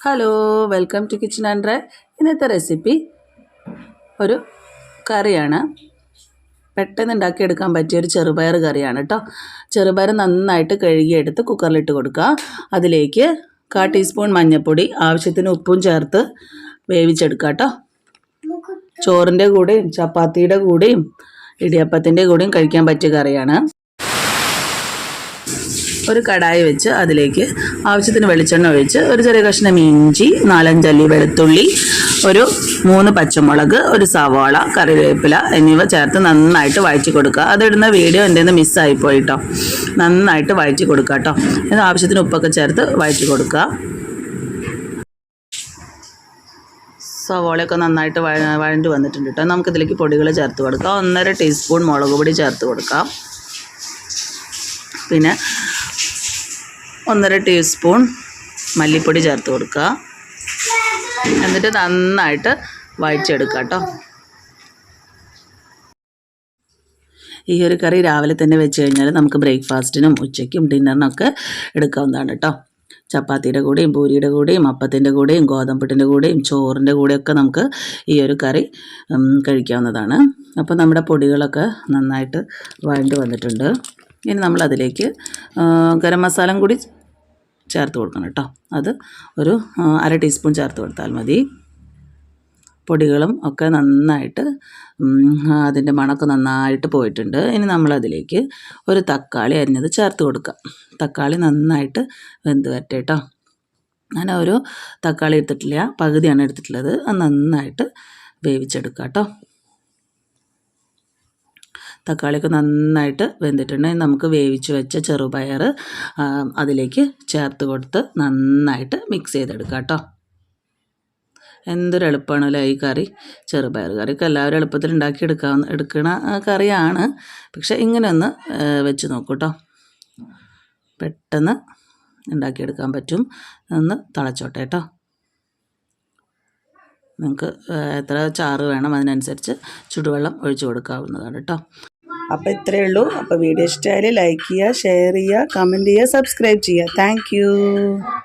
Hello welcome to kitchen and ഇന്നത്തെ recipe ഒരു കറിയാണ്. പെട്ടെന്ന് ഉണ്ടാക്കിയെടുക്കാൻ പറ്റിയ ഒരു ചെറുപയർ കറിയാണ് കേട്ടോ ചെറുപയർ നന്നായിട്ട് കഴുകിയെടുത്ത് കുക്കറിലിട്ട് കൊടുക്കുക. അതിലേക്ക് കാ ടീസ്പൂൺ മഞ്ഞൾപ്പൊടി ആവശ്യത്തിന് ഉപ്പും ചേർത്ത് വേവിച്ചെടുക്കുക കേട്ടോ ചോറിന്റെ കൂടെയും ചപ്പാത്തിയുടെ കൂടെയും ഇടിയപ്പത്തിന്റെ കൂടെയും കഴിക്കാൻ പറ്റിയ കറിയാണ്. ഒരു കടായി വെച്ച് അതിലേക്ക് ആവശ്യത്തിന് വെളിച്ചെണ്ണ ഒഴിച്ച് ഒരു ചെറിയ കഷ്ണം ഇഞ്ചി നാലഞ്ചല്ലി വെളുത്തുള്ളി ഒരു മൂന്ന് പച്ചമുളക് ഒരു സവാള കറിവേപ്പില എന്നിവ ചേർത്ത് നന്നായിട്ട് വഴറ്റി കൊടുക്കുക. അതിടുന്ന വീഡിയോ എന്റെ നിന്ന് മിസ്സായിപ്പോയി കേട്ടോ നന്നായിട്ട് വഴറ്റി കൊടുക്കുക കേട്ടോ ഇത് ആവശ്യത്തിന് ഉപ്പൊക്കെ ചേർത്ത് വഴറ്റി കൊടുക്കുക. സവോളയൊക്കെ നന്നായിട്ട് വഴ വഴണ്ടി വന്നിട്ടുണ്ട് കേട്ടോ നമുക്കിതിലേക്ക് പൊടികൾ ചേർത്ത് കൊടുക്കാം. ഒന്നര ടീസ്പൂൺ മുളക് പൊടി ചേർത്ത് കൊടുക്കാം. പിന്നെ ഒന്നര ടീസ്പൂൺ മല്ലിപ്പൊടി ചേർത്ത് കൊടുക്കുക. എന്നിട്ട് നന്നായിട്ട് വഴച്ചെടുക്കുക കേട്ടോ. ഈ ഒരു കറി രാവിലെ തന്നെ വെച്ച് കഴിഞ്ഞാൽ നമുക്ക് ബ്രേക്ക്ഫാസ്റ്റിനും ഉച്ചയ്ക്കും ഡിന്നറിനൊക്കെ എടുക്കാവുന്നതാണ് കേട്ടോ. ചപ്പാത്തിയുടെ കൂടെയും പൂരിയുടെ കൂടെയും അപ്പത്തിന്റെ കൂടെയും ഗോതമ്പുട്ടിന്റെ കൂടെയും ചോറിന്റെ കൂടെയൊക്കെ നമുക്ക് ഈ ഒരു കറി കഴിക്കാവുന്നതാണ്. അപ്പോൾ നമ്മുടെ പൊടികളൊക്കെ നന്നായിട്ട് വഴണ്ട് വന്നിട്ടുണ്ട്. ഇനി നമ്മൾ അതിലേക്ക് ഗരം മസാലയും കൂടി ചേർത്ത് കൊടുക്കണം കേട്ടോ. അത് ഒരു അര ടീസ്പൂൺ ചേർത്ത് കൊടുത്താൽ മതി. പൊടികളും ഒക്കെ നന്നായിട്ട് അതിന്റെ മണമൊക്കെ നന്നായിട്ട് പോയിട്ടുണ്ട്. ഇനി നമ്മളതിലേക്ക് ഒരു തക്കാളി അരിഞ്ഞത് ചേർത്ത് കൊടുക്കാം. തക്കാളി നന്നായിട്ട് വെന്ത് വരട്ടെ കേട്ടോ. ഞാൻ ഒരു തക്കാളി എടുത്തിട്ടില്ല പകുതിയാണ് എടുത്തിട്ടുള്ളത്. അത് നന്നായിട്ട് വേവിച്ചെടുക്കാം കേട്ടോ. തക്കാളിയൊക്കെ നന്നായിട്ട് വെന്തിട്ടുണ്ട്. നമുക്ക് വേവിച്ച് വെച്ച ചെറുപയർ അതിലേക്ക് ചേർത്ത് കൊടുത്ത് നന്നായിട്ട് മിക്സ് ചെയ്തെടുക്കാം കേട്ടോ. എന്തൊരു എളുപ്പമാണല്ലോ ഈ കറി? ചെറുപയർ കറിയൊക്കെ എല്ലാവരും എളുപ്പത്തിൽ ഉണ്ടാക്കി എടുക്കാവുന്ന എടുക്കണ കറിയാണ്. പക്ഷെ ഇങ്ങനെ ഒന്ന് വെച്ച് നോക്കൂ കേട്ടോ. പെട്ടെന്ന് ഉണ്ടാക്കിയെടുക്കാൻ പറ്റും. ഒന്ന് തിളച്ചോട്ടെ കേട്ടോ. നിങ്ങൾക്ക് എത്ര ചാറ് വേണം അതിനനുസരിച്ച് ചുടുവെള്ളം ഒഴിച്ചു കൊടുക്കാവുന്നതാണ് കേട്ടോ അപ്പോൾ ഇത്രയേ ഉള്ളൂ. അപ്പോൾ വീഡിയോ ഇഷ്ടമായാൽ ലൈക്ക് ചെയ്യുക ഷെയർ ചെയ്യുക കമന്റ് ചെയ്യുക സബ്സ്ക്രൈബ് ചെയ്യുക. താങ്ക്